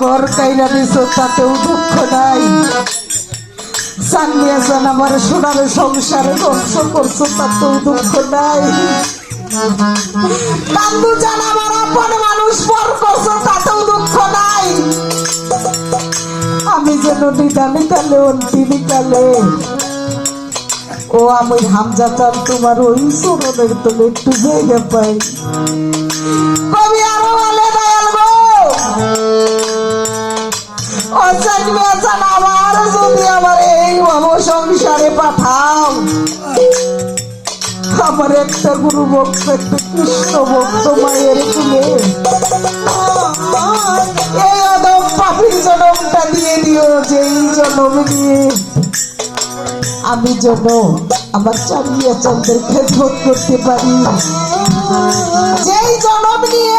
ঘর কাইরা দিছ, তাতেও দুঃখ নাই। সান্নিয়াসান আমার সোনার সংসারে ধ্বংস করছ, তাতেও দুঃখ নাই। কান্দু জান, আমার আপন মানুষ পর করছ, তাতেও দুঃখ নাই। আমি যেন নিদানি কালে অন্তি নিকালে ও, আমি হামজা চান, তোমার ওই চরণের তুমি একটু জায়গা পাই। ও আমার যদি আমার এই সংসারে পাঠাও আমার একটা গুরু ভক্ত একটা কৃষ্ণ ভক্ত মায়ের কুলে এই জনমটা দিয়ে দিও যেই জনম নিয়ে আমি যেন আমার চালিয়া চন্দ্রের খেদমত করতে পারি। যেই জনম নিয়ে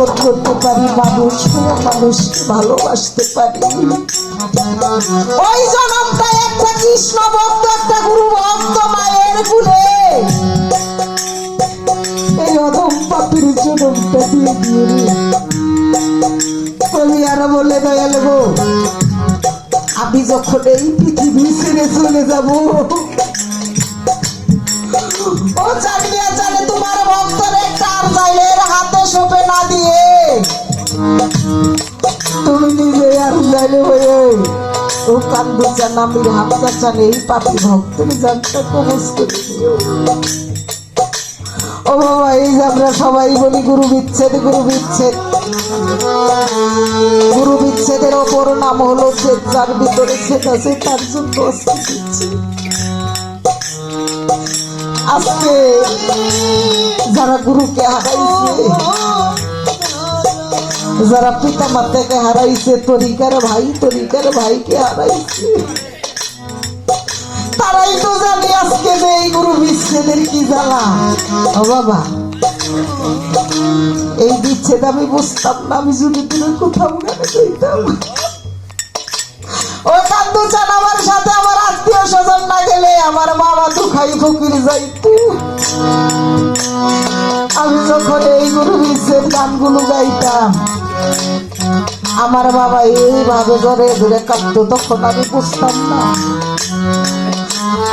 খেদমত করতে পারি, মানুষ মানুষকে ভালোবাসতে পারি ওই জনমটা একটা কৃষ্ণ ভক্ত একটা গুরু ভক্ত মায়ের গুণে এই অধম পাপির জনমটা দিয়ে দিয়ে। কবি আরও বলে, দয়াল আমি যখন এই পৃথিবী ছেড়ে চলে যাব হাতে না দিয়ে। তুমি নিজে আর চাইলে হয়ে ও কান্দু চান আমির হামজা চান এই পাপি ভক্তের জানটা কবজ ও বাবা, এই যে আমরা সবাই বলি গুরু বিচ্ছেদ গুরু বিচ্ছেদ। গুরু বিচ্ছেদের অপর নাম হলো ছেদ, যার ভিতরে ছেদ আছে, তার জন্য অস্তি বিচ্ছেদ। আজকে যারা গুরুকে হারাইছে, যারা পিতা মাতাকে হারাইছে, তরিকার ভাই, তরিকার ভাইকে হারাইছে, তারাই তো জানে আজকে যে এই গুরু বিচ্ছেদের কি জ্বালা। ও বাবা, এই বিচ্ছেদ আমি বুঝতাম না, আমি যদি তুমি কোথাও গেলে যাইতাম। ও কান্দু চান আমার সাথে আমার স্বজন না গেলে আমার বাবা ফকির যাইতো। আমি যখন এই গুরু বিচ্ছেদ গানগুলো গাইতাম, আমার বাবা এইভাবে ঘরে ধরে কাঁদতো, তখন আমি বুঝতাম না।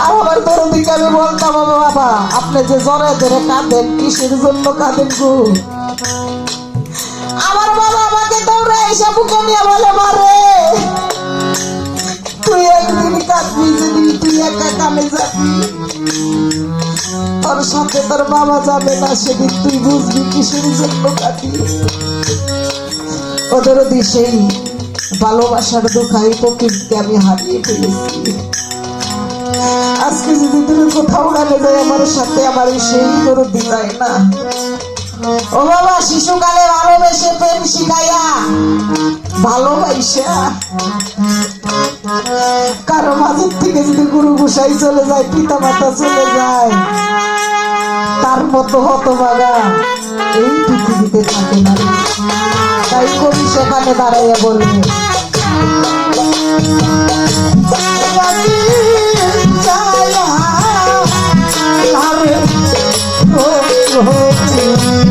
আর আমার দরদিকে আমি বলতাম, "ও বাবা, আপনি যে জ্বরে ধরে কাঁদেন, কিসের জন্য কাঁদেন গো? আমার বাবা আমাকে এসে বুকে নিয়ে বলে মারে কাঁদবি যেদিন তুই একা কামে যাবি তোর সাথে তোর বাবা যাবে না সেদিন তুই বুঝবি কিসের জন্য কাঁদি ওদের দিশেই ভালোবাসার দুঃখাই প্রকৃতিকে আমি হারিয়ে ফেলেছি আজকে যদি তুমি কোথাও গেলে যায় আমার সাথে আমার সেই করে দিলাই না ও বাবা শিশুকালে ভালোবেসে প্রেম শিখাইয়া ভালোবাসা কারও মাঝের থেকে যদি গুরু গুসাই চলে যায় পিতা মাতা চলে যায় তার মতো হতভাগা এই পৃথিবীতে থাকে না। তাই কবি সেখানে দাঁড়াইয়া বলবে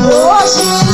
Oh,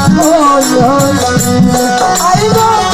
ওই ওই আই গো